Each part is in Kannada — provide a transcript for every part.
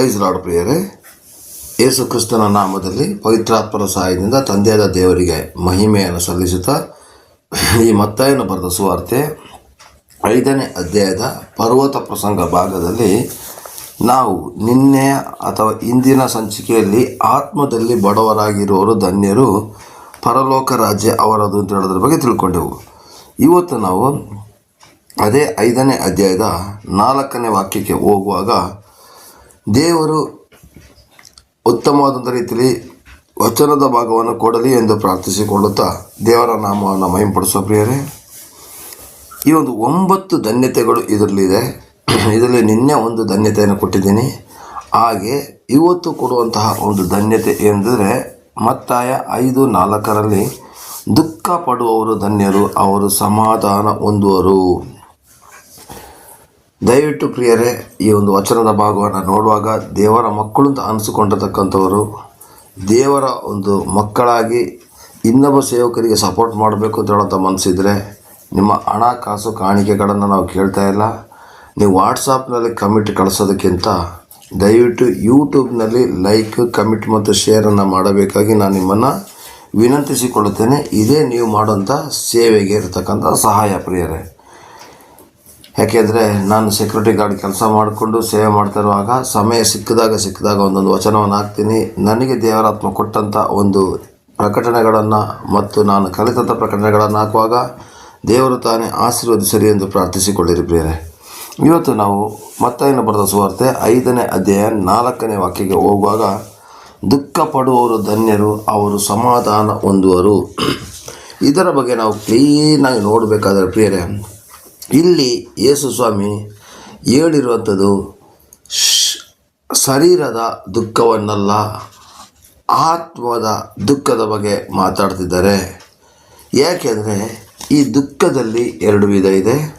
ಪ್ರೈಸ್ ಲಾಡ್ ಪ್ರಿಯರೇ ಯೇಸು ಕ್ರಿಸ್ತನ ನಾಮದಲ್ಲಿ ಪವಿತ್ರಾತ್ಮರ ಸಹಾಯದಿಂದ ತಂದೆಯಾದ ದೇವರಿಗೆ ಮಹಿಮೆಯನ್ನು ಸಲ್ಲಿಸುತ್ತಾ ಈ ಮತ್ತಾಯನ ಬರೆದ ಸುವಾರ್ತೆ ಐದನೇ ಅಧ್ಯಾಯದ ಪರ್ವತ ಪ್ರಸಂಗ ಭಾಗದಲ್ಲಿ ನಾವು ನಿನ್ನೆ ಅಥವಾ ಇಂದಿನ ಸಂಚಿಕೆಯಲ್ಲಿ ಆತ್ಮದಲ್ಲಿ ಬಡವರಾಗಿರುವವರು ಧನ್ಯರು, ಪರಲೋಕ ರಾಜ್ಯ ಅವರದು ಅಂತ ಹೇಳೋದ್ರ ಬಗ್ಗೆ ತಿಳ್ಕೊಂಡೆವು. ಇವತ್ತು ನಾವು ಅದೇ ಐದನೇ ಅಧ್ಯಾಯದ ನಾಲ್ಕನೇ ವಾಕ್ಯಕ್ಕೆ ಹೋಗುವಾಗ ದೇವರು ಉತ್ತಮವಾದಂಥ ರೀತಿಯಲ್ಲಿ ವಚನದ ಭಾಗವನ್ನು ಕೊಡಲಿ ಎಂದು ಪ್ರಾರ್ಥಿಸಿಕೊಳ್ಳುತ್ತಾ ದೇವರ ನಾಮವನ್ನು ಮಹಿಂಪಡಿಸೋ ಪ್ರಿಯರೇ, ಈ ಒಂದು ಒಂಬತ್ತು ಧನ್ಯತೆಗಳು ಇದರಲ್ಲಿದೆ ಇದರಲ್ಲಿ ನಿನ್ನೆ ಒಂದು ಧನ್ಯತೆಯನ್ನು ಕೊಟ್ಟಿದ್ದೀನಿ. ಹಾಗೆ ಇವತ್ತು ಕೊಡುವಂತಹ ಒಂದು ಧನ್ಯತೆ ಎಂದರೆ ಮತ್ತಾಯ ಐದು ನಾಲ್ಕರಲ್ಲಿ ದುಃಖ ಪಡುವವರು ಧನ್ಯರು, ಅವರು ಸಮಾಧಾನ ಹೊಂದುವರು. ದಯವಿಟ್ಟು ಪ್ರಿಯರೇ, ಈ ಒಂದು ವಚನದ ಭಾಗವನ್ನು ನೋಡುವಾಗ ದೇವರ ಮಕ್ಕಳು ಅಂತ ಅನಿಸಿಕೊಂಡಿರ್ತಕ್ಕಂಥವರು ದೇವರ ಒಂದು ಮಕ್ಕಳಾಗಿ ಇನ್ನೊಬ್ಬ ಸೇವಕರಿಗೆ ಸಪೋರ್ಟ್ ಮಾಡಬೇಕು ಅಂತ ಹೇಳೋಂಥ ಮನಸ್ಸಿದ್ರೆ ನಿಮ್ಮ ಹಣ, ಕಾಸು, ಕಾಣಿಕೆಗಳನ್ನು ನಾವು ಕೇಳ್ತಾ ಇಲ್ಲ. ನೀವು ವಾಟ್ಸಾಪ್ನಲ್ಲಿ ಕಮಿಟ್ ಕಳಿಸೋದಕ್ಕಿಂತ ದಯವಿಟ್ಟು ಯೂಟ್ಯೂಬ್ನಲ್ಲಿ ಲೈಕ್ ಕಮಿಟ್ ಮತ್ತು ಶೇರನ್ನು ಮಾಡಬೇಕಾಗಿ ನಾನು ನಿಮ್ಮನ್ನು ವಿನಂತಿಸಿಕೊಳ್ಳುತ್ತೇನೆ. ಇದೇ ನೀವು ಮಾಡುವಂಥ ಸೇವೆಗೆ ಇರತಕ್ಕಂಥ ಸಹಾಯ ಪ್ರಿಯರೇ. ಯಾಕೆಂದರೆ ನಾನು ಸೆಕ್ಯೂರಿಟಿ ಗಾರ್ಡ್ ಕೆಲಸ ಮಾಡಿಕೊಂಡು ಸೇವೆ ಮಾಡ್ತಾ ಇರುವಾಗ ಸಮಯ ಸಿಕ್ಕಿದಾಗ ಸಿಕ್ಕಿದಾಗ ಒಂದೊಂದು ವಚನವನ್ನು ಹಾಕ್ತೀನಿ. ನನಗೆ ದೇವರಾತ್ಮ ಕೊಟ್ಟಂಥ ಒಂದು ಪ್ರಕಟಣೆಗಳನ್ನು ಮತ್ತು ನಾನು ಕಲಿತಂಥ ಪ್ರಕಟಣೆಗಳನ್ನು ಹಾಕುವಾಗ ದೇವರು ತಾನೇ ಆಶೀರ್ವದಿಸಲಿ ಎಂದು ಪ್ರಾರ್ಥಿಸಿಕೊಳ್ಳಿರಿ ಪ್ರಿಯರೇ. ಇವತ್ತು ನಾವು ಮತ್ತಾಯನ ಬರೆದ ಸುವಾರ್ತೆ ಐದನೇ ಅಧ್ಯಾಯ ನಾಲ್ಕನೇ ವಾಕ್ಯಕ್ಕೆ ಹೋಗುವಾಗ, ದುಃಖ ಪಡುವವರು ಧನ್ಯರು, ಅವರು ಸಮಾಧಾನ ಹೊಂದುವರು. ಇದರ ಬಗ್ಗೆ ನಾವು ಕ್ಲೀನಾಗಿ ನೋಡಬೇಕಾದ್ರೆ ಪ್ರಿಯರೇ ಇಲ್ಲಿ ಯೇಸು ಸ್ವಾಮಿ ಹೇಳಿರುವಂಥದ್ದು ಶರೀರದ ದುಃಖವನ್ನಲ್ಲ, ಆತ್ಮದ ದುಃಖದ ಬಗ್ಗೆ ಮಾತಾಡ್ತಿದ್ದಾರೆ. ಯಾಕೆಂದರೆ ಈ ದುಃಖದಲ್ಲಿ ಎರಡು ವಿಧ ಇದೆ.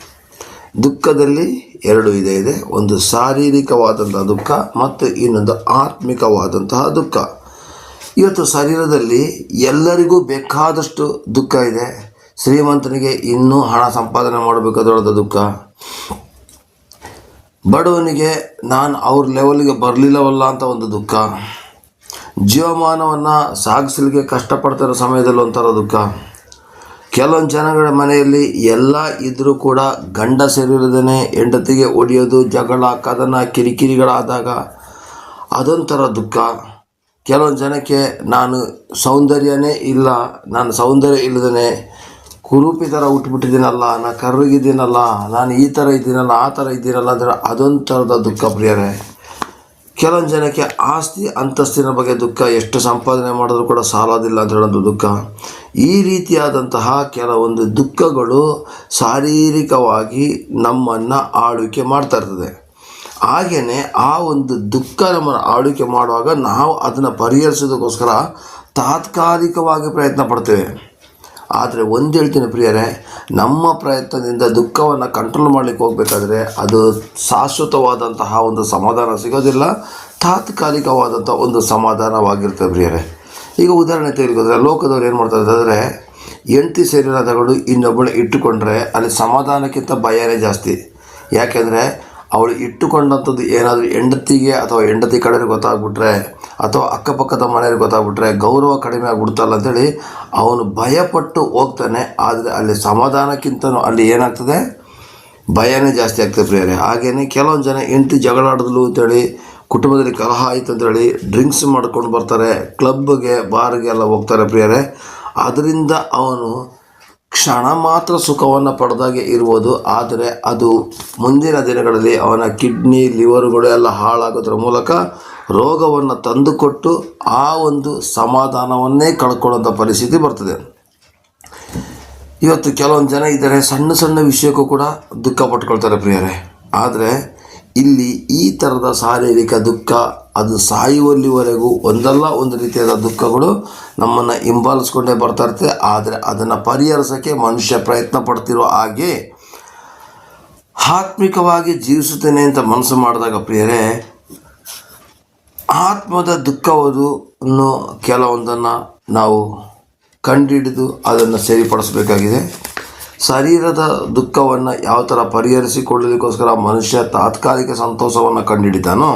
ದುಃಖದಲ್ಲಿ ಎರಡು ವಿಧ ಇದೆ. ಒಂದು ಶಾರೀರಿಕವಾದಂತಹ ದುಃಖ ಮತ್ತು ಇನ್ನೊಂದು ಆತ್ಮಿಕವಾದಂತಹ ದುಃಖ. ಇವತ್ತು ಶರೀರದಲ್ಲಿ ಎಲ್ಲರಿಗೂ ಬೇಕಾದಷ್ಟು ದುಃಖ ಇದೆ. ಶ್ರೀಮಂತನಿಗೆ ಇನ್ನೂ ಹಣ ಸಂಪಾದನೆ ಮಾಡಬೇಕಾದೊಳದ ದುಃಖ. ಬಡವನಿಗೆ ನಾನು ಅವ್ರ ಲೆವೆಲ್ಗೆ ಬರಲಿಲ್ಲವಲ್ಲ ಅಂತ ಒಂದು ದುಃಖ. ಜೀವಮಾನವನ್ನು ಸಾಗಿಸಲಿಕ್ಕೆ ಕಷ್ಟಪಡ್ತಿರೋ ಸಮಯದಲ್ಲಿ ಒಂಥರ ದುಃಖ. ಕೆಲವೊಂದು ಜನಗಳ ಮನೆಯಲ್ಲಿ ಎಲ್ಲ ಇದ್ದರೂ ಕೂಡ ಗಂಡ ಸೇರಿಲ್ಲದೇ ಹೆಂಡತಿಗೆ ಒಡೆಯೋದು ಜಗಳ, ಕದನ, ಕಿರಿಕಿರಿಗಳಾದಾಗ ಅದೊಂಥರ ದುಃಖ. ಕೆಲವೊಂದು ಜನಕ್ಕೆ ನಾನು ಸೌಂದರ್ಯನೇ ಇಲ್ಲ, ನಾನು ಸೌಂದರ್ಯ ಇಲ್ಲದೇ ಕುರೂಪಿ ಥರ ಹುಟ್ಬಿಟ್ಟಿದ್ದೀನಲ್ಲ ನಾನು ಕರ್ರಗಿದ್ದೀನಲ್ಲ ನಾನು ಈ ಥರ ಇದ್ದೀನಲ್ಲ, ಆ ಥರ ಇದ್ದೀನಲ್ಲ ಅಂದರೆ ಅದೊಂಥರದ ದುಃಖ ಪ್ರಿಯರೇ. ಕೆಲವೊಂದು ಜನಕ್ಕೆ ಆಸ್ತಿ ಅಂತಸ್ತಿನ ಬಗ್ಗೆ ದುಃಖ, ಎಷ್ಟು ಸಂಪಾದನೆ ಮಾಡಿದ್ರು ಕೂಡ ಸಾಲೋದಿಲ್ಲ ಅಂತ ಹೇಳೋದು ದುಃಖ. ಈ ರೀತಿಯಾದಂತಹ ಕೆಲವೊಂದು ದುಃಖಗಳು ಶಾರೀರಿಕವಾಗಿ ನಮ್ಮನ್ನು ಆಳ್ವಿಕೆ ಮಾಡ್ತಾ ಇರ್ತದೆ. ಹಾಗೆಯೇ ಆ ಒಂದು ದುಃಖ ನಮ್ಮನ್ನು ಆಳ್ವಿಕೆ ಮಾಡುವಾಗ ನಾವು ಅದನ್ನು ಪರಿಹರಿಸೋದಕ್ಕೋಸ್ಕರ ತಾತ್ಕಾಲಿಕವಾಗಿ ಪ್ರಯತ್ನ ಪಡ್ತೇವೆ. ಆದರೆ ಒಂದು ಹೇಳ್ತೀನಿ ಪ್ರಿಯರೇ, ನಮ್ಮ ಪ್ರಯತ್ನದಿಂದ ದುಃಖವನ್ನು ಕಂಟ್ರೋಲ್ ಮಾಡಲಿಕ್ಕೆ ಹೋಗಬೇಕಾದ್ರೆ ಅದು ಶಾಶ್ವತವಾದಂತಹ ಒಂದು ಸಮಾಧಾನ ಸಿಗೋದಿಲ್ಲ ತಾತ್ಕಾಲಿಕವಾದಂಥ ಒಂದು ಸಮಾಧಾನವಾಗಿರ್ತದೆ ಪ್ರಿಯರೇ. ಈಗ ಉದಾಹರಣೆ ತೆಗೆದುಕೊಂಡ್ರೆ, ಲೋಕದವ್ರು ಏನು ಮಾಡ್ತಾರೆ ಅಂತಂದರೆ ಹೆಂಡತಿ ಸೇರಿರಾದಗಳು ಇನ್ನೊಬ್ಬಳು ಇಟ್ಟುಕೊಂಡ್ರೆ ಅಲ್ಲಿ ಸಮಾಧಾನಕ್ಕಿಂತ ಭಯನೇ ಜಾಸ್ತಿ. ಯಾಕೆಂದರೆ ಅವಳು ಇಟ್ಟುಕೊಂಡಂಥದ್ದು ಏನಾದರೂ ಹೆಂಡತಿಗೆ ಅಥವಾ ಹೆಂಡತಿ ಕಡೆಯವ್ರಿಗೆ ಗೊತ್ತಾಗ್ಬಿಟ್ರೆ ಅಥವಾ ಅಕ್ಕಪಕ್ಕದ ಮನೆಯವ್ರಿಗೆ ಗೊತ್ತಾಗ್ಬಿಟ್ರೆ ಗೌರವ ಕಡಿಮೆ ಆಗಿಬಿಡ್ತಲ್ಲ ಅಂತೇಳಿ ಅವನು ಭಯಪಟ್ಟು ಹೋಗ್ತಾನೆ. ಆದರೆ ಅಲ್ಲಿ ಸಮಾಧಾನಕ್ಕಿಂತನೂ ಅಲ್ಲಿ ಏನಾಗ್ತದೆ? ಭಯನೇ ಜಾಸ್ತಿ ಆಗ್ತದೆ ಪ್ರಿಯರೇ. ಹಾಗೆಯೇ ಕೆಲವೊಂದು ಜನ ಹೆಂಡತಿ ಜಗಳಾಡಿದ್ಲು ಅಂತೇಳಿ, ಕುಟುಂಬದಲ್ಲಿ ಕಲಹ ಆಯಿತು ಅಂತೇಳಿ ಡ್ರಿಂಕ್ಸ್ ಮಾಡ್ಕೊಂಡು ಬರ್ತಾರೆ. ಕ್ಲಬ್ಗೆ, ಬಾರ್ಗೆ ಎಲ್ಲ ಹೋಗ್ತಾರೆ ಪ್ರಿಯರೇ. ಅದರಿಂದ ಅವನು ಕ್ಷಣ ಮಾತ್ರ ಸುಖವನ್ನು ಪಡೆದಾಗೆ ಇರ್ಬೋದು ಆದರೆ ಅದು ಮುಂದಿನ ದಿನಗಳಲ್ಲಿ ಅವನ ಕಿಡ್ನಿ, ಲಿವರ್ಗಳು ಎಲ್ಲ ಹಾಳಾಗೋದ್ರ ಮೂಲಕ ರೋಗವನ್ನು ತಂದುಕೊಟ್ಟು ಆ ಒಂದು ಸಮಾಧಾನವನ್ನೇ ಕಳ್ಕೊಳ್ಳೋಂಥ ಪರಿಸ್ಥಿತಿ ಬರ್ತದೆ. ಇವತ್ತು ಕೆಲವೊಂದು ಜನ ಇದ್ದಾರೆ, ಸಣ್ಣ ಸಣ್ಣ ವಿಷಯಕ್ಕೂ ಕೂಡ ದುಃಖ ಪಟ್ಕೊಳ್ತಾರೆ ಪ್ರಿಯರೇ. ಆದರೆ ಇಲ್ಲಿ ಈ ಥರದ ಶಾರೀರಿಕ ದುಃಖ, ಅದು ಸಾಯುವಲ್ಲಿವರೆಗೂ ಒಂದಲ್ಲ ಒಂದು ರೀತಿಯಾದ ದುಃಖಗಳು ನಮ್ಮನ್ನು ಹಿಂಬಾಲಿಸ್ಕೊಂಡೇ ಬರ್ತಾ ಇರ್ತದೆ ಆದರೆ ಅದನ್ನು ಪರಿಹರಿಸೋಕ್ಕೆ ಮನುಷ್ಯ ಪ್ರಯತ್ನ ಪಡ್ತಿರೋ ಹಾಗೆ ಆತ್ಮಿಕವಾಗಿ ಜೀವಿಸುತ್ತೇನೆ ಅಂತ ಮನಸ್ಸು ಮಾಡಿದಾಗ ಪ್ರಿಯರೇ, ಆತ್ಮದ ದುಃಖವನ್ನು ಕೆಲವೊಂದನ್ನು ನಾವು ಕಂಡುಹಿಡಿದು ಅದನ್ನು ಸರಿಪಡಿಸಬೇಕಾಗಿದೆ. ಶರೀರದ ದುಃಖವನ್ನು ಯಾವ ಥರ ಪರಿಹರಿಸಿಕೊಳ್ಳಲಿಕ್ಕೋಸ್ಕರ ಮನುಷ್ಯ ತಾತ್ಕಾಲಿಕ ಸಂತೋಷವನ್ನು ಕಂಡುಹಿಡಿತಾನೋ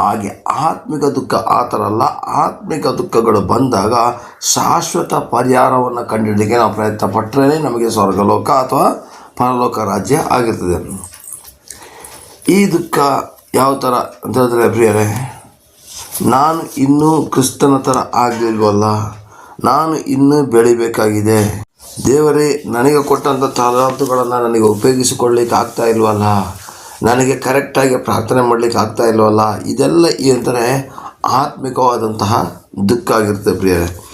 ಹಾಗೆ ಆತ್ಮಿಕ ದುಃಖ ಆ ಥರ ಅಲ್ಲ, ಆತ್ಮಿಕ ದುಃಖಗಳು ಬಂದಾಗ ಶಾಶ್ವತ ಪರಿಹಾರವನ್ನು ಕಂಡುಹಿಡಿಕೆ ನಾವು ಪ್ರಯತ್ನ ಪಟ್ಟರೆ ನಮಗೆ ಸ್ವರ್ಗಲೋಕ ಅಥವಾ ಪರಲೋಕ ರಾಜ್ಯ ಆಗಿರ್ತದೆ. ಈ ದುಃಖ ಯಾವ ಥರ ಅಂತ ಹೇಳಿದ್ರೆ ಪ್ರಿಯರೇ, ನಾನು ಇನ್ನೂ ಕ್ರಿಸ್ತನ ಥರ ಆಗಲಿಲ್ವಲ್ಲ, ನಾನು ಇನ್ನೂ ಬೆಳಿಬೇಕಾಗಿದೆ. ದೇವರೇ, ನನಗೆ ಕೊಟ್ಟಂಥ ತಾಲಾತುಗಳನ್ನು ನನಗೆ ಉಪಯೋಗಿಸಿಕೊಳ್ಳಿಕ್ಕೆ ಆಗ್ತಾ ಇಲ್ವಲ್ಲ? ನನಗೆ ಕರೆಕ್ಟಾಗಿ ಪ್ರಾರ್ಥನೆ ಮಾಡಲಿಕ್ಕೆ ಆಗ್ತಾ ಇಲ್ವಲ್ಲ? ಇದೆಲ್ಲ ಏನಂದರೆ ಆತ್ಮಿಕವಾದಂತಹ ದುಃಖ ಆಗಿರುತ್ತೆ ಪ್ರಿಯರೇ.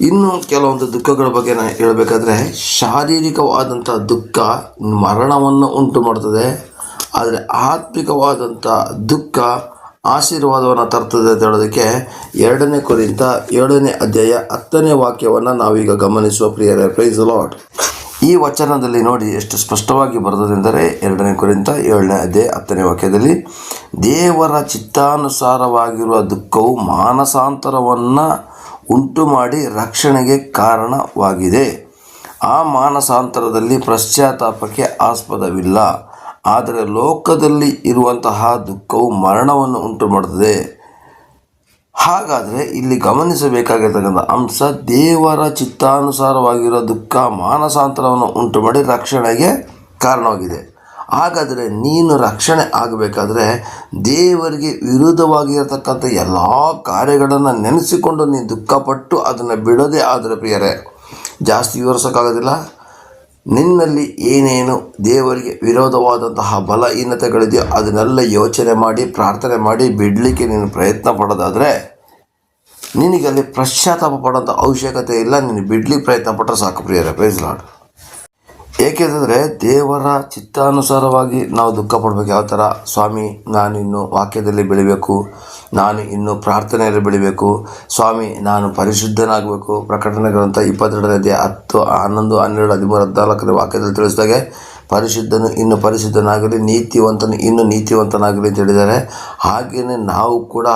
ಇನ್ನು ಕೆಲವೊಂದು ದುಃಖಗಳ ಬಗ್ಗೆ ನಾನು ಹೇಳಬೇಕಾದ್ರೆ, ಶಾರೀರಿಕವಾದಂಥ ದುಃಖ ಮರಣವನ್ನು ಉಂಟು ಮಾಡ್ತದೆ ಆದರೆ ಆತ್ಮಿಕವಾದಂಥ ದುಃಖ ಆಶೀರ್ವಾದವನ್ನು ತರ್ತದೆ ಅಂತ ಹೇಳೋದಕ್ಕೆ ಎರಡನೇ ಕುರಿತ ಏಳನೇ ಅಧ್ಯಾಯ ಹತ್ತನೇ ವಾಕ್ಯವನ್ನು ನಾವೀಗ ಗಮನಿಸುವ ಪ್ರಿಯರೇ ಪ್ರೈಸ್ ಲಾಟ್ ಈ ವಚನದಲ್ಲಿ ನೋಡಿ ಎಷ್ಟು ಸ್ಪಷ್ಟವಾಗಿ ಬರೆದದೆಂದರೆ ಎರಡನೇ ಕುರಿತ ಏಳನೇ ಅಧ್ಯಾಯ ಹತ್ತನೇ ವಾಕ್ಯದಲ್ಲಿ, ದೇವರ ಚಿತ್ತಾನುಸಾರವಾಗಿರುವ ದುಃಖವು ಮಾನಸಾಂತರವನ್ನು ಉಂಟು ಮಾಡಿ ರಕ್ಷಣೆಗೆ ಕಾರಣವಾಗಿದೆ. ಆ ಮಾನಸಾಂತರದಲ್ಲಿ ಪಶ್ಚಾತ್ತಾಪಕ್ಕೆ ಆಸ್ಪದವಿಲ್ಲ. ಆದರೆ ಲೋಕದಲ್ಲಿ ಇರುವಂತಹ ದುಃಖವು ಮರಣವನ್ನು ಉಂಟು ಮಾಡುತ್ತದೆ ಹಾಗಾದರೆ ಇಲ್ಲಿ ಗಮನಿಸಬೇಕಾಗಿರ್ತಕ್ಕಂಥ ಅಂಶ, ದೇವರ ಚಿತ್ತಾನುಸಾರವಾಗಿರೋ ದುಃಖ ಮಾನಸಾಂತರವನ್ನು ಉಂಟು ಮಾಡಿ ರಕ್ಷಣೆಗೆ ಕಾರಣವಾಗಿದೆ. ಹಾಗಾದರೆ ನೀನು ರಕ್ಷಣೆ ಆಗಬೇಕಾದ್ರೆ ದೇವರಿಗೆ ವಿರುದ್ಧವಾಗಿರತಕ್ಕಂಥ ಎಲ್ಲ ಕಾರ್ಯಗಳನ್ನು ನೆನೆಸಿಕೊಂಡು ನೀನು ದುಃಖಪಟ್ಟು ಅದನ್ನು ಬಿಡೋದೇ ಆದರೆ ಪ್ರಿಯರೇ, ಜಾಸ್ತಿ ವಿವರಿಸೋಕ್ಕಾಗೋದಿಲ್ಲ. ನಿನ್ನಲ್ಲಿ ಏನೇನು ದೇವರಿಗೆ ವಿರೋಧವಾದಂತಹ ಬಲಹೀನತೆಗಳಿದೆಯೋ ಅದನ್ನೆಲ್ಲ ಯೋಚನೆ ಮಾಡಿ, ಪ್ರಾರ್ಥನೆ ಮಾಡಿ ಬಿಡಲಿಕ್ಕೆ ನೀನು ಪ್ರಯತ್ನ ಪಡೋದಾದರೆ ನಿನಗೆ ಅಲ್ಲಿ ಪಶ್ಚಾತ್ತಾಪ ಪಡೋಂಥ ಅವಶ್ಯಕತೆ ಇಲ್ಲ. ನೀನು ಬಿಡ್ಲಿಕ್ಕೆ ಪ್ರಯತ್ನ ಪಟ್ಟರೆ ಸಾಕು ಪ್ರಿಯರೇ ಪ್ರೈಸ್ ಲಾಡ್ ಏಕೆಂದರೆ ದೇವರ ಚಿತ್ತಾನುಸಾರವಾಗಿ ನಾವು ದುಃಖ ಪಡಬೇಕು ಯಾವ ಥರ? ಸ್ವಾಮಿ, ನಾನು ಇನ್ನು ವಾಕ್ಯದಲ್ಲಿ ಬೆಳಿಬೇಕು. ನಾನು ಇನ್ನು ಪ್ರಾರ್ಥನೆಯಲ್ಲಿ ಬೆಳಿಬೇಕು. ಸ್ವಾಮಿ, ನಾನು ಪರಿಶುದ್ಧನಾಗಬೇಕು. ಪ್ರಕಟಣೆ ಗ್ರಂಥ ಇಪ್ಪತ್ತೆರಡನೇ ಹತ್ತು, ಹನ್ನೊಂದು, ಹನ್ನೆರಡು, ಹದಿಮೂರು, ಹದಿನಾಲ್ಕನೇ ವಾಕ್ಯದಲ್ಲಿ ತಿಳಿಸಿದಾಗೆ, ಪರಿಶುದ್ಧನು ಇನ್ನು ಪರಿಶುದ್ಧನಾಗಲಿ, ನೀತಿವಂತನು ಇನ್ನು ನೀತಿವಂತನಾಗಲಿ ಅಂತ ಹೇಳಿದ್ದಾರೆ. ಹಾಗೆಯೇ ನಾವು ಕೂಡ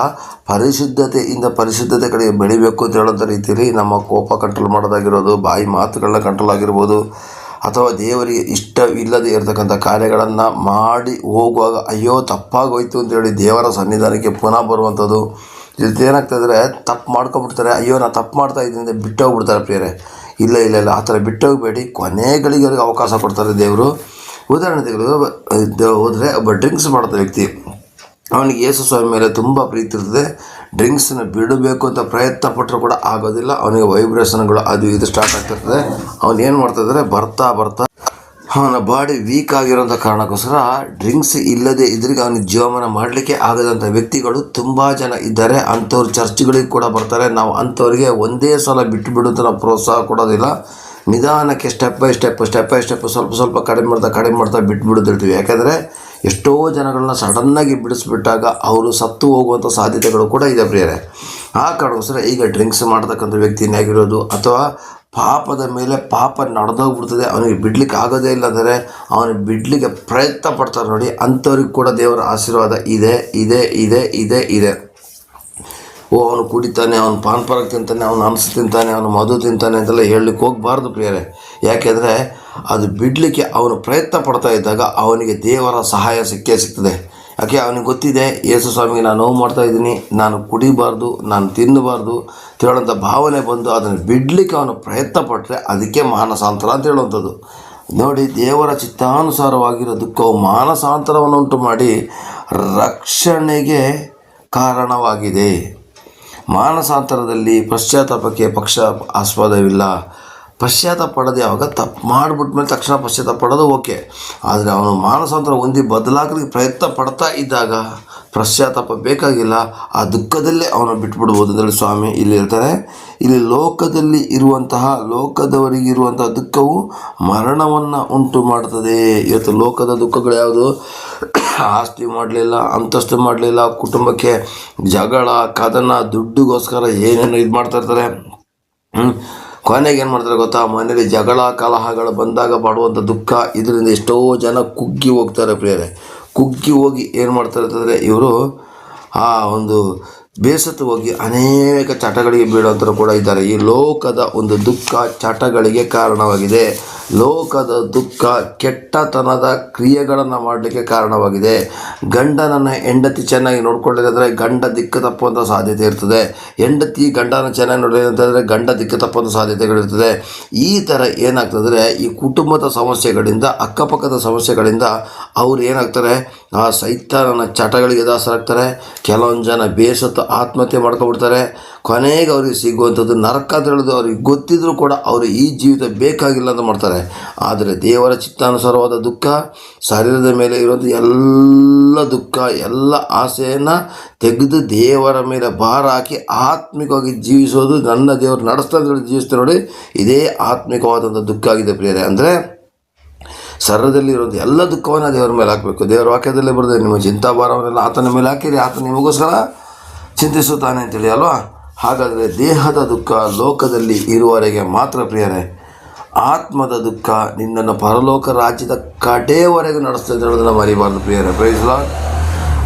ಪರಿಶುದ್ಧತೆಯಿಂದ ಪರಿಶುದ್ಧತೆ ಕಡೆಗೆ ಬೆಳಿಬೇಕು ಅಂತ ಹೇಳೋಂಥ ರೀತಿಯಲ್ಲಿ ನಮ್ಮ ಕೋಪ ಕಂಟ್ರೋಲ್ ಮಾಡೋದಾಗಿರೋದು, ಬಾಯಿ ಮಾತುಗಳನ್ನ ಕಂಟ್ರೋಲ್ ಆಗಿರ್ಬೋದು ಅಥವಾ ದೇವರಿಗೆ ಇಷ್ಟವಿಲ್ಲದೆ ಇರತಕ್ಕಂಥ ಕಾರ್ಯಗಳನ್ನು ಮಾಡಿ ಹೋಗುವಾಗ, ಅಯ್ಯೋ, ತಪ್ಪಾಗೋಯ್ತು ಅಂತೇಳಿ ದೇವರ ಸನ್ನಿಧಾನಕ್ಕೆ ಪುನಃ ಬರುವಂಥದ್ದು. ಏನಾಗ್ತಾ ಏನಾಗ್ತದೆ ತಪ್ಪು ಮಾಡ್ಕೊಂಬಿಡ್ತಾರೆ ಅಯ್ಯೋ ನಾನು ತಪ್ಪು ಮಾಡ್ತಾ ಇದ್ದೀನಿ ಅಂತ ಬಿಟ್ಟು ಹೋಗ್ಬಿಡ್ತಾರೆ ಪ್ರಿಯರೇ. ಇಲ್ಲ ಇಲ್ಲ ಇಲ್ಲ, ಆ ಥರ ಬಿಟ್ಟೋಗಬೇಡಿ. ಕೊನೆಗಳಿಗೆ ಅವ್ರಿಗೆ ಅವಕಾಶ ಕೊಡ್ತಾರೆ ದೇವರು. ಉದಾಹರಣೆ ತೆಗೆದು ಹೋದರೆ ಒಬ್ಬ ಡ್ರಿಂಕ್ಸ್ ಮಾಡ್ತಾ ವ್ಯಕ್ತಿ. ಅವನಿಗೆ ಯೇಸು ಸ್ವಾಮಿ ಮೇಲೆ ತುಂಬ ಪ್ರೀತಿ ಇರ್ತದೆ. ಡ್ರಿಂಕ್ಸನ್ನ ಬಿಡಬೇಕು ಅಂತ ಪ್ರಯತ್ನ ಪಟ್ಟರು ಕೂಡ ಆಗೋದಿಲ್ಲ. ಅವನಿಗೆ ವೈಬ್ರೇಷನ್ಗಳು ಅದು ಇದು ಸ್ಟಾರ್ಟ್ ಆಗ್ತಿರ್ತದೆ. ಅವನು ಏನು ಮಾಡ್ತಾಯಿದ್ರೆ ಬರ್ತಾ ಬರ್ತಾ ಅವನ ಬಾಡಿ ವೀಕ್ ಆಗಿರೋಂಥ ಕಾರಣಕ್ಕೋಸ್ಕರ ಡ್ರಿಂಕ್ಸ್ ಇಲ್ಲದೆ ಇದ್ರಿಗೆ ಅವನಿಗೆ ಜೀವಮಾನ ಮಾಡಲಿಕ್ಕೆ ಆಗದಂಥ ವ್ಯಕ್ತಿಗಳು ತುಂಬ ಜನ ಇದ್ದಾರೆ. ಅಂಥವ್ರು ಚರ್ಚ್ಗಳಿಗೆ ಕೂಡ ಬರ್ತಾರೆ. ನಾವು ಅಂಥವ್ರಿಗೆ ಒಂದೇ ಸಲ ಬಿಟ್ಟು ಅಂತ ನಾವು ಪ್ರೋತ್ಸಾಹ ಕೊಡೋದಿಲ್ಲ. ನಿಧಾನಕ್ಕೆ step by step step by step ಸ್ವಲ್ಪ ಸ್ವಲ್ಪ ಕಡಿಮೆ ಮಾಡ್ತಾ ಕಡಿಮೆ ಮಾಡ್ತಾ ಬಿಟ್ಟು ಬಿಡೋದಿರ್ತೀವಿ ಯಾಕೆಂದರೆ ಎಷ್ಟೋ ಜನಗಳನ್ನ ಸಡನ್ನಾಗಿ ಬಿಡಿಸ್ಬಿಟ್ಟಾಗ ಅವರು ಸತ್ತು ಹೋಗುವಂಥ ಸಾಧ್ಯತೆಗಳು ಕೂಡ ಇದೆ ಪ್ರಿಯರೇ. ಆ ಕಾರಣಕ್ಕೋಸ್ಕರ ಈಗ ಡ್ರಿಂಕ್ಸ್ ಮಾಡ್ತಕ್ಕಂಥ ವ್ಯಕ್ತಿನೇ ಆಗಿರೋದು ಅಥವಾ ಪಾಪದ ಮೇಲೆ ಪಾಪ ನಡೆದೋಗ್ಬಿಡ್ತದೆ, ಅವನಿಗೆ ಬಿಡ್ಲಿಕ್ಕೆ ಆಗೋದೇ ಇಲ್ಲ ಅಂದರೆ ಅವನಿಗೆ ಬಿಡಲಿಕ್ಕೆ ಪ್ರಯತ್ನ ಪಡ್ತಾರೆ ನೋಡಿ, ಅಂಥವ್ರಿಗೆ ಕೂಡ ದೇವರ ಆಶೀರ್ವಾದ ಇದೆ ಇದೆ ಇದೆ ಇದೆ ಇದೆ. ಓ, ಅವನು ಕುಡಿತಾನೆ, ಅವನು ಪಾನ್ ಪರಾಗ್ ತಿಂತಾನೆ, ಅವನು ಹಂಸ ತಿಂತಾನೆ, ಅವನು ಮಧು ತಿಂತಾನೆ ಅಂತೆಲ್ಲ ಹೇಳಲಿಕ್ಕೆ ಹೋಗಬಾರ್ದು ಪ್ರಿಯರೇ. ಯಾಕೆಂದರೆ ಅದು ಬಿಡಲಿಕ್ಕೆ ಅವನು ಪ್ರಯತ್ನ ಪಡ್ತಾ ಇದ್ದಾಗ ಅವನಿಗೆ ದೇವರ ಸಹಾಯ ಸಿಕ್ಕೇ ಸಿಗ್ತದೆ. ಯಾಕೆ? ಅವನಿಗೆ ಗೊತ್ತಿದೆ, ಯೇಸು ಸ್ವಾಮಿಗೆ ನಾನು ನೋವು ಮಾಡ್ತಾ ಇದ್ದೀನಿ, ನಾನು ಕುಡಿಬಾರ್ದು, ನಾನು ತಿನ್ನಬಾರ್ದು ತಿಳೋಂಥ ಭಾವನೆ ಬಂದು ಅದನ್ನು ಬಿಡಲಿಕ್ಕೆ ಅವನು ಪ್ರಯತ್ನ ಪಟ್ಟರೆ ಅದಕ್ಕೆ ಮಾನಸಾಂತರ ಅಂತ ಹೇಳುವಂಥದ್ದು. ನೋಡಿ, ದೇವರ ಚಿತ್ತಾನುಸಾರವಾಗಿರೋ ದುಃಖವು ಮಾನಸಾಂತರವನ್ನು ಉಂಟು ಮಾಡಿ ರಕ್ಷಣೆಗೆ ಕಾರಣವಾಗಿದೆ. ಮಾನಸಾಂತರದಲ್ಲಿ ಪಶ್ಚಾತ್ತಾಪಕ್ಕೆ ಪಕ್ಷ ಆಸ್ಪದವಿಲ್ಲ. ಪಶ್ಚಾತ್ತಾಪ ಪಡೋದು ಯಾವಾಗ ತಪ್ಪು ಮಾಡಿಬಿಟ್ಮೇಲೆ ತಕ್ಷಣ ಪಶ್ಚಾತ್ತಾಪ ಪಡೋದು ಓಕೆ. ಆದರೆ ಅವನು ಮಾನಸಾಂತರ ಹೊಂದಿ ಬದಲಾಗಲಿಕ್ಕೆ ಪ್ರಯತ್ನ ಪಡ್ತಾ ಇದ್ದಾಗ ಪಶ್ಚಾತ್ತಾಪ ಬೇಕಾಗಿಲ್ಲ. ಆ ದುಃಖದಲ್ಲೇ ಅವನು ಬಿಟ್ಬಿಡ್ಬೋದು ಅಂತೇಳಿ ಸ್ವಾಮಿ ಇಲ್ಲಿ ಹೇಳ್ತಾರೆ. ಇಲ್ಲಿ ಲೋಕದಲ್ಲಿ ಇರುವಂತಹ, ಲೋಕದವರಿಗೆ ಇರುವಂತಹ ದುಃಖವು ಮರಣವನ್ನು ಉಂಟು ಮಾಡ್ತದೆ. ಇವತ್ತು ಲೋಕದ ದುಃಖಗಳು ಯಾವುದು? ಆಸ್ತಿ ಮಾಡಲಿಲ್ಲ, ಅಂತಸ್ತು ಮಾಡಲಿಲ್ಲ, ಕುಟುಂಬಕ್ಕೆ ಜಗಳ, ಕದನ, ದುಡ್ಡಿಗೋಸ್ಕರ ಏನೇನು ಇದು ಮಾಡ್ತಾ ಇರ್ತಾರೆ ಕೊನೆಗೆ ಏನು ಮಾಡ್ತಾರೆ ಗೊತ್ತಾ? ಮನೇಲಿ ಜಗಳ, ಕಲಹಗಳು ಬಂದಾಗ ಪಡುವಂಥ ದುಃಖ, ಇದರಿಂದ ಎಷ್ಟೋ ಜನ ಕುಗ್ಗಿ ಹೋಗ್ತಾರೆ ಪ್ರಿಯರೇ. ಕುಗ್ಗಿ ಹೋಗಿ ಏನು ಮಾಡ್ತಾರೆ ಅಂತಂದರೆ ಇವರು ಆ ಒಂದು ಬೇಸತ್ತು ಹೋಗಿ ಅನೇಕ ಚಟಗಳಿಗೆ ಬೀಳುವಂಥರು ಕೂಡ ಇದ್ದಾರೆ. ಈ ಲೋಕದ ಒಂದು ದುಃಖ ಚಟಗಳಿಗೆ ಕಾರಣವಾಗಿದೆ. ಲೋಕದ ದುಃಖ ಕೆಟ್ಟತನದ ಕ್ರಿಯೆಗಳನ್ನು ಮಾಡಲಿಕ್ಕೆ ಕಾರಣವಾಗಿದೆ. ಗಂಡನನ್ನು ಹೆಂಡತಿ ಚೆನ್ನಾಗಿ ನೋಡ್ಕೊಳ್ಳಿದ್ರೆ ಗಂಡ ದಿಕ್ಕು ತಪ್ಪುವಂಥ ಸಾಧ್ಯತೆ ಇರ್ತದೆ. ಹೆಂಡತಿ ಗಂಡನ ಚೆನ್ನಾಗಿ ನೋಡಲಿಲ್ಲ ಗಂಡ ದಿಕ್ಕು ತಪ್ಪುವಂಥ ಸಾಧ್ಯತೆಗಳಿರ್ತದೆ ಈ ಥರ ಏನಾಗ್ತದೆ ಈ ಕುಟುಂಬದ ಸಮಸ್ಯೆಗಳಿಂದ, ಅಕ್ಕಪಕ್ಕದ ಸಮಸ್ಯೆಗಳಿಂದ ಅವ್ರು ಏನಾಗ್ತಾರೆ? ಆ ಸೈತಾನನ ಚಟಗಳಿಗೆ ದಾಸರಾಗ್ತಾರೆ. ಕೆಲವೊಂದು ಜನ ಬೇಸತ್ತು ಆತ್ಮಹತ್ಯೆ ಮಾಡ್ಕೊಬಿಡ್ತಾರೆ ಕೊನೆಗೆ ಅವ್ರಿಗೆ ಸಿಗುವಂಥದ್ದು ನರಕ ಅಂತ ಹೇಳೋದು ಅವ್ರಿಗೆ ಗೊತ್ತಿದ್ರೂ ಕೂಡ ಅವರು ಈ ಜೀವಿತ ಬೇಕಾಗಿಲ್ಲ ಅಂತ ಮಾಡ್ತಾರೆ. ಆದರೆ ದೇವರ ಚಿತ್ತಾನುಸಾರವಾದ ದುಃಖ, ಶರೀರದ ಮೇಲೆ ಇರುವಂಥ ಎಲ್ಲ ದುಃಖ, ಎಲ್ಲ ಆಸೆಯನ್ನು ತೆಗೆದು ದೇವರ ಮೇಲೆ ಭಾರ ಹಾಕಿ ಆತ್ಮಿಕವಾಗಿ ಜೀವಿಸೋದು ನನ್ನ ದೇವರು ನಡೆಸ್ತಾ ಅಂತ ಜೀವಿಸ್ತಾರೆ ನೋಡಿ. ಇದೇ ಆತ್ಮಿಕವಾದಂಥ ದುಃಖ ಆಗಿದೆ ಪ್ರಿಯರೇ. ಅಂದರೆ ಸರದಲ್ಲಿ ಇರೋದು ಎಲ್ಲ ದುಃಖವನ್ನು ದೇವರ ಮೇಲೆ ಹಾಕಬೇಕು. ದೇವರ ವಾಕ್ಯದಲ್ಲೇ ಬರ್ತದೆ ನಿಮ್ಮ ಚಿಂತಾಭಾರವನ್ನೆಲ್ಲ ಆತನ ಮೇಲೆ ಹಾಕಿರಿ ಆತ ನಿಮಗೋಸ್ಕರ ಚಿಂತಿಸುತ್ತಾನೆ ಅಂತೇಳಿ ಅಲ್ವಾ? ಹಾಗಾದರೆ ದೇಹದ ದುಃಖ ಲೋಕದಲ್ಲಿ ಇರುವವರೆಗೆ ಮಾತ್ರ ಪ್ರಿಯರೇ, ಆತ್ಮದ ದುಃಖ ನಿನ್ನನ್ನು ಪರಲೋಕ ರಾಜ್ಯದ ಕಡೆಯವರೆಗೂ ನಡೆಸ್ತದೆ ಅಂತ ಹೇಳೋದನ್ನು ಮರಿಬಾರ್ದು ಪ್ರಿಯರೇ ಪ್ರೈಸ್ಲಾ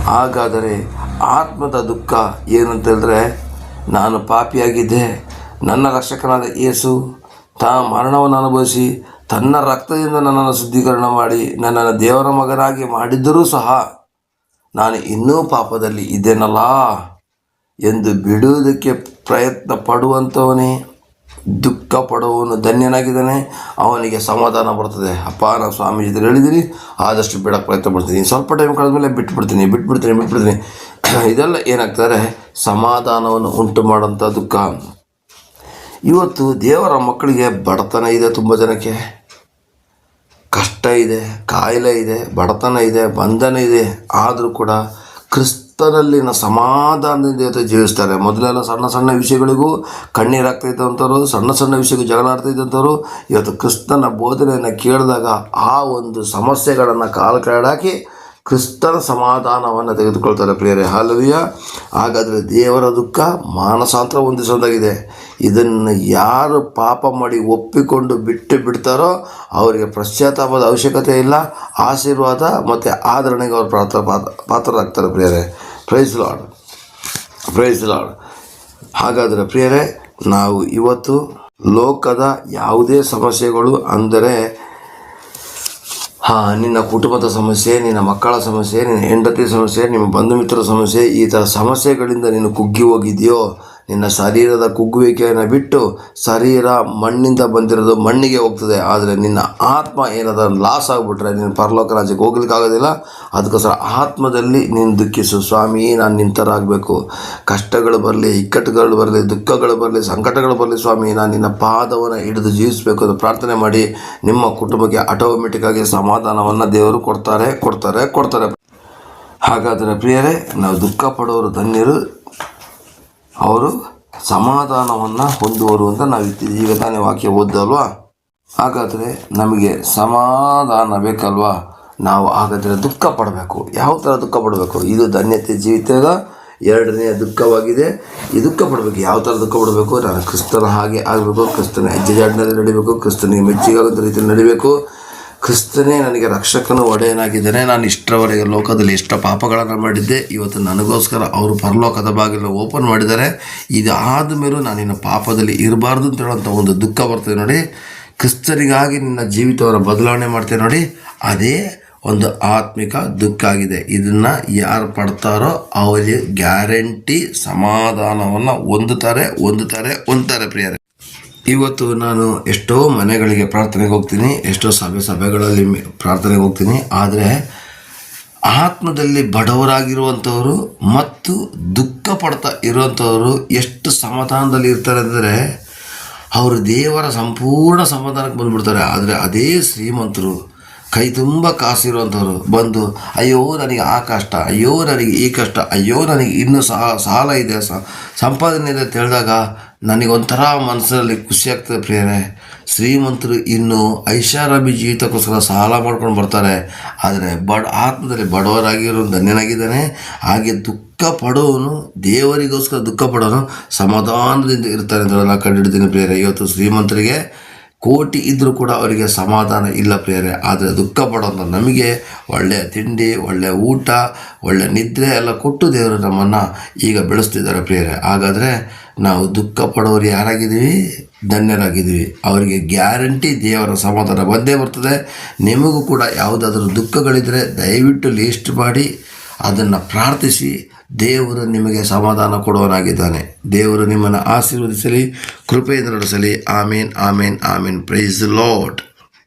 ಹಾಗಾದರೆ ಆತ್ಮದ ದುಃಖ ಏನಂತ ಹೇಳಿದ್ರೆ, ನಾನು ಪಾಪಿಯಾಗಿದ್ದೆ, ನನ್ನ ರಕ್ಷಕನಾದ ಯೇಸು, ತಾ ಮರಣವನ್ನು ಅನುಭವಿಸಿ, ತನ್ನ ರಕ್ತದಿಂದ ನನ್ನನ್ನು ಶುದ್ಧೀಕರಣ ಮಾಡಿ, ನನ್ನನ್ನು ದೇವರ ಮಗನಾಗಿ ಮಾಡಿದ್ದರೂ ಸಹ ನಾನು ಇನ್ನೂ ಪಾಪದಲ್ಲಿ ಇದ್ದೇನಲ್ಲ? ಎಂದು ಬಿಡುವುದಕ್ಕೆ ಪ್ರಯತ್ನ ಪಡುವಂಥವನೇ ದುಃಖ ಪಡುವವನು ಧನ್ಯನಾಗಿದ್ದಾನೆ, ಅವನಿಗೆ ಸಮಾಧಾನ ಬರ್ತದೆ ಅಪ್ಪ, ನಾನು ಸ್ವಾಮೀಜಿ ಹೇಳಿದಿರಿ ಹೇಳಿದ್ದೀನಿ, ಆದಷ್ಟು ಬಿಡೋಕ್ಕೆ ಪ್ರಯತ್ನ ಪಡ್ತೀನಿ. ಸ್ವಲ್ಪ ಟೈಮ್ ಕಳೆದ ಮೇಲೆ ಬಿಟ್ಬಿಡ್ತೀನಿ ಬಿಟ್ಬಿಡ್ತೀನಿ ಬಿಟ್ಬಿಡ್ತೀನಿ. ಇದೆಲ್ಲ ಏನಾಗ್ತಾರೆ ಸಮಾಧಾನವನ್ನು ಉಂಟು ಮಾಡೋಂಥ ದುಃಖ. ಇವತ್ತು ದೇವರ ಮಕ್ಕಳಿಗೆ ಬಡತನ ಇದೆ ತುಂಬ ಜನಕ್ಕೆ. ಕಷ್ಟ ಇದೆ, ಕಾಯಿಲೆ ಇದೆ, ಬಡತನ ಇದೆ, ಬಂಧನ ಇದೆ. ಆದರೂ ಕೂಡ ಕ್ರಿಸ್ತನಲ್ಲಿನ ಸಮಾಧಾನದಿಂದ ಜೀವಿಸ್ತಾರೆ. ಮೊದಲೆಲ್ಲ ಸಣ್ಣ ಸಣ್ಣ ವಿಷಯಗಳಿಗೂ ಕಣ್ಣೀರಾಗ್ತಾ ಇದ್ದಂಥವ್ರು ಸಣ್ಣ ಸಣ್ಣ ವಿಷಯಕ್ಕೂ ಜಗಳ ಆಡ್ತಾ ಇದ್ದಂಥವ್ರು ಇವತ್ತು ಕ್ರಿಸ್ತನ ಬೋಧನೆಯನ್ನು ಕೇಳಿದಾಗ ಆ ಒಂದು ಸಮಸ್ಯೆಗಳನ್ನು ಕಾಲು ಕೆಳಗಾಕಿ ಕ್ರಿಸ್ತನ ಸಮಾಧಾನವನ್ನು ತೆಗೆದುಕೊಳ್ತಾರೆ ಪ್ರಿಯರೇ. ಹಾಲವಿಯ ಹಾಗಾದರೆ ದೇವರ ದುಃಖ ಮಾನಸಾಂತರ ಹೊಂದಿಸೋದಾಗಿದೆ ಇದನ್ನು ಯಾರು ಪಾಪ ಮಾಡಿ ಒಪ್ಪಿಕೊಂಡು ಬಿಟ್ಟು ಬಿಡ್ತಾರೋ ಅವರಿಗೆ ಪಶ್ಚಾತ್ತಾಪದ ಅವಶ್ಯಕತೆ ಇಲ್ಲ, ಆಶೀರ್ವಾದ ಮತ್ತು ಆದರಣೆಗೆ ಅವರು ಪಾತ್ರ ಪಾತ್ರರಾಗ್ತಾರೆ ಪ್ರಿಯರೇ. ಪ್ರೈಸ್ ಲಾಡ್ ಪ್ರೈಸ್ ಲಾಡ್ ಹಾಗಾದರೆ ಪ್ರಿಯರೇ, ನಾವು ಇವತ್ತು ಲೋಕದ ಯಾವುದೇ ಸಮಸ್ಯೆಗಳು ಅಂದರೆ, ಹಾಂ, ನಿನ್ನ ಕುಟುಂಬದ ಸಮಸ್ಯೆ, ನಿನ್ನ ಮಕ್ಕಳ ಸಮಸ್ಯೆ, ನಿನ್ನ ಹೆಂಡತಿ ಸಮಸ್ಯೆ, ನಿಮ್ಮ ಬಂಧು ಮಿತ್ರರ ಸಮಸ್ಯೆ, ಈ ಥರ ಸಮಸ್ಯೆಗಳಿಂದ ನೀನು ಕುಗ್ಗಿ ಹೋಗಿದೆಯೋ ನಿನ್ನ ಶರೀರದ ಕುಗ್ಗುವಿಕೆಯನ್ನು ಬಿಟ್ಟು ಶರೀರ ಮಣ್ಣಿಂದ ಬಂದಿರೋದು ಮಣ್ಣಿಗೆ ಹೋಗ್ತದೆ. ಆದರೆ ನಿನ್ನ ಆತ್ಮ ಏನಾದರೂ ಲಾಸ್ ಆಗಿಬಿಟ್ರೆ ನೀನು ಪರಲೋಕ ರಾಜ್ಯಕ್ಕೆ ಹೋಗ್ಲಿಕ್ಕಾಗೋದಿಲ್ಲ. ಅದಕ್ಕೋಸ್ಕರ ಆತ್ಮದಲ್ಲಿ ನೀನು ದುಃಖಿಸು. ಸ್ವಾಮಿ, ನಾನು ನಿಂತರಾಗಬೇಕು. ಕಷ್ಟಗಳು ಬರಲಿ, ಇಕ್ಕಟ್ಟುಗಳು ಬರಲಿ, ದುಃಖಗಳು ಬರಲಿ, ಸಂಕಟಗಳು ಬರಲಿ ಸ್ವಾಮಿ, ನಾನು ನಿನ್ನ ಪಾದವನ್ನು ಹಿಡಿದು ಜೀವಿಸಬೇಕು ಅಂತ ಪ್ರಾರ್ಥನೆ ಮಾಡಿ ನಿಮ್ಮ ಕುಟುಂಬಕ್ಕೆ ಆಟೋಮೆಟಿಕ್ಕಾಗಿ ಸಮಾಧಾನವನ್ನು ದೇವರು ಕೊಡ್ತಾರೆ ಕೊಡ್ತಾರೆ ಕೊಡ್ತಾರೆ. ಹಾಗಾದರೆ ಪ್ರಿಯರೇ, ನಾವು ದುಃಖ ಪಡೋರು ಧನ್ಯರು. ಅವರು ಸಮಾಧಾನವನ್ನು ಹೊಂದುವರು ಅಂತ ನಾವು ಈಗ ತಾನೇ ವಾಕ್ಯ ಓದ್ದಲ್ವಾ? ಹಾಗಾದರೆ ನಮಗೆ ಸಮಾಧಾನ ಬೇಕಲ್ವಾ? ನಾವು ಹಾಗಾದರೆ ದುಃಖ ಪಡಬೇಕು. ಯಾವ ಥರ ದುಃಖ ಪಡಬೇಕು? ಇದು ಧನ್ಯತೆ ಜೀವಿತದ ಎರಡನೇ ದುಃಖವಾಗಿದೆ. ಈ ದುಃಖ ಪಡಬೇಕು. ಯಾವ ಥರ ದುಃಖ ಪಡಬೇಕು? ನಾನು ಕ್ರಿಸ್ತನ ಹಾಗೆ ಆಗಬೇಕು. ಕ್ರಿಸ್ತನ ಹೆಜ್ಜೆಜಾಡಿನಲ್ಲಿ ನಡಿಬೇಕು. ಕ್ರಿಸ್ತನಿಗೆ ಮೆಚ್ಚುಗಾಗುವಂಥ ರೀತಿಯಲ್ಲಿ ನಡಿಬೇಕು. ಕ್ರಿಸ್ತನೇ ನನಗೆ ರಕ್ಷಕನು ಒಡೆಯನಾಗಿದ್ದಾನೆ ನಾನು ಇಷ್ಟರವರೆಗೆ ಲೋಕದಲ್ಲಿ ಎಷ್ಟು ಪಾಪಗಳನ್ನು ಮಾಡಿದ್ದೆ. ಇವತ್ತು ನನಗೋಸ್ಕರ ಅವರು ಪರಲೋಕದ ಬಾಗಿಲು ಓಪನ್ ಮಾಡಿದ್ದಾರೆ. ಇದಾದ ಮೇಲೂ ನಾನು ಇನ್ನು ಪಾಪದಲ್ಲಿ ಇರಬಾರ್ದು ಅಂತ ಹೇಳುವಂಥ ಒಂದು ದುಃಖ ಬರ್ತದೆ ನೋಡಿ. ಕ್ರಿಸ್ತನಿಗಾಗಿ ನಿನ್ನ ಜೀವಿತವನ್ನು ಬದಲಾವಣೆ ಮಾಡ್ತೇವೆ ನೋಡಿ. ಅದೇ ಒಂದು ಆತ್ಮಿಕ ದುಃಖ ಆಗಿದೆ. ಇದನ್ನು ಯಾರು ಪಡ್ತಾರೋ ಅವರಿಗೆ ಗ್ಯಾರಂಟಿ ಸಮಾಧಾನವನ್ನು ಹೊಂದುತ್ತಾರೆ ಹೊಂದುತ್ತಾರೆ ಹೊಂದ್ತಾರೆ ಪ್ರಿಯರೇ. ಇವತ್ತು ನಾನು ಎಷ್ಟೋ ಮನೆಗಳಿಗೆ ಪ್ರಾರ್ಥನೆಗೆ ಹೋಗ್ತೀನಿ, ಎಷ್ಟೋ ಸಭೆ ಸಭೆಗಳಲ್ಲಿ ಪ್ರಾರ್ಥನೆಗೆ ಹೋಗ್ತೀನಿ, ಆದರೆ ಆತ್ಮದಲ್ಲಿ ಬಡವರಾಗಿರುವಂಥವರು ಮತ್ತು ದುಃಖ ಪಡ್ತಾ ಇರುವಂಥವರು ಎಷ್ಟು ಸಮಾಧಾನದಲ್ಲಿ ಇರ್ತಾರೆ ಅಂದರೆ ಅವರು ದೇವರ ಸಂಪೂರ್ಣ ಸಮಾಧಾನಕ್ಕೆ ಬಂದುಬಿಡ್ತಾರೆ. ಆದರೆ ಅದೇ ಶ್ರೀಮಂತರು ಕೈ ತುಂಬ ಕಾಸಿರುವಂಥವ್ರು ಬಂದು, ಅಯ್ಯೋ, ನನಗೆ ಆ ಕಷ್ಟ, ಅಯ್ಯೋ, ನನಗೆ ಈ ಕಷ್ಟ, ಅಯ್ಯೋ, ನನಗೆ ಇನ್ನೂ ಸಾಲ ಇದೆ ಸಂಪಾದನೆ ಇದೆ, ಅಂತ ಹೇಳಿದಾಗ ನನಗೊಂಥರ ಮನಸ್ಸಲ್ಲಿ ಖುಷಿ ಆಗ್ತದೆ ಪ್ರಿಯರೇ. ಶ್ರೀಮಂತರು ಇನ್ನು ಐಷಾರಾಮಿ ಜೀವಿತಕ್ಕೋಸ್ಕರ ಸಾಲ ಮಾಡ್ಕೊಂಡು ಬರ್ತಾರೆ. ಆದರೆ ಬಡ, ಆತ್ಮದಲ್ಲಿ ಬಡವರಾಗಿರೋ ಧನ್ಯನಾಗಿದ್ದಾನೆ. ಹಾಗೆ ದುಃಖ ಪಡೋನು, ದೇವರಿಗೋಸ್ಕರ ದುಃಖ ಪಡೋನು ಸಮಾಧಾನದಿಂದ ಇರ್ತಾನೆ ಅಂತ ನಾನು ಕಂಡುಹಿಡ್ತೀನಿ ಪ್ರಿಯರೇ. ಇವತ್ತು ಶ್ರೀಮಂತರಿಗೆ ಕೋಟಿ ಇದ್ದರೂ ಕೂಡ ಅವರಿಗೆ ಸಮಾಧಾನ ಇಲ್ಲ ಪ್ರಿಯರೇ. ಆದರೆ ದುಃಖ ಪಡೋಂಥ ನಮಗೆ ಒಳ್ಳೆಯ ತಿಂಡಿ, ಒಳ್ಳೆಯ ಊಟ, ಒಳ್ಳೆಯ ನಿದ್ರೆ ಎಲ್ಲ ಕೊಟ್ಟು ದೇವರು ನಮ್ಮನ್ನು ಈಗ ಬೆಳೆಸ್ತಿದ್ದಾರೆ ಪ್ರಿಯರೇ. ಹಾಗಾದರೆ ನಾವು ದುಃಖ ಪಡೋರು ಯಾರಾಗಿದ್ದೀವಿ? ಧನ್ಯರಾಗಿದ್ದೀವಿ. ಅವರಿಗೆ ಗ್ಯಾರಂಟಿ ದೇವರ ಸಮಾಧಾನ ಬಂದೇ ಬರ್ತದೆ. ನಿಮಗೂ ಕೂಡ ಯಾವುದಾದ್ರೂ ದುಃಖಗಳಿದ್ದರೆ ದಯವಿಟ್ಟು ಲೀಸ್ಟ್ ಮಾಡಿ, ಅದನ್ನು ಪ್ರಾರ್ಥಿಸಿ. ದೇವರು ನಿಮಗೆ ಸಮಾಧಾನ ಕೊಡುವನಾಗಿದ್ದಾನೆ ದೇವರು ನಿಮ್ಮನ್ನು ಆಶೀರ್ವದಿಸಲಿ ಕೃಪೆಯಿಂದ ನಡೆಸಲಿ ಆಮೇನ್ ಆಮೇನ್ ಆಮೇನ್. Price lord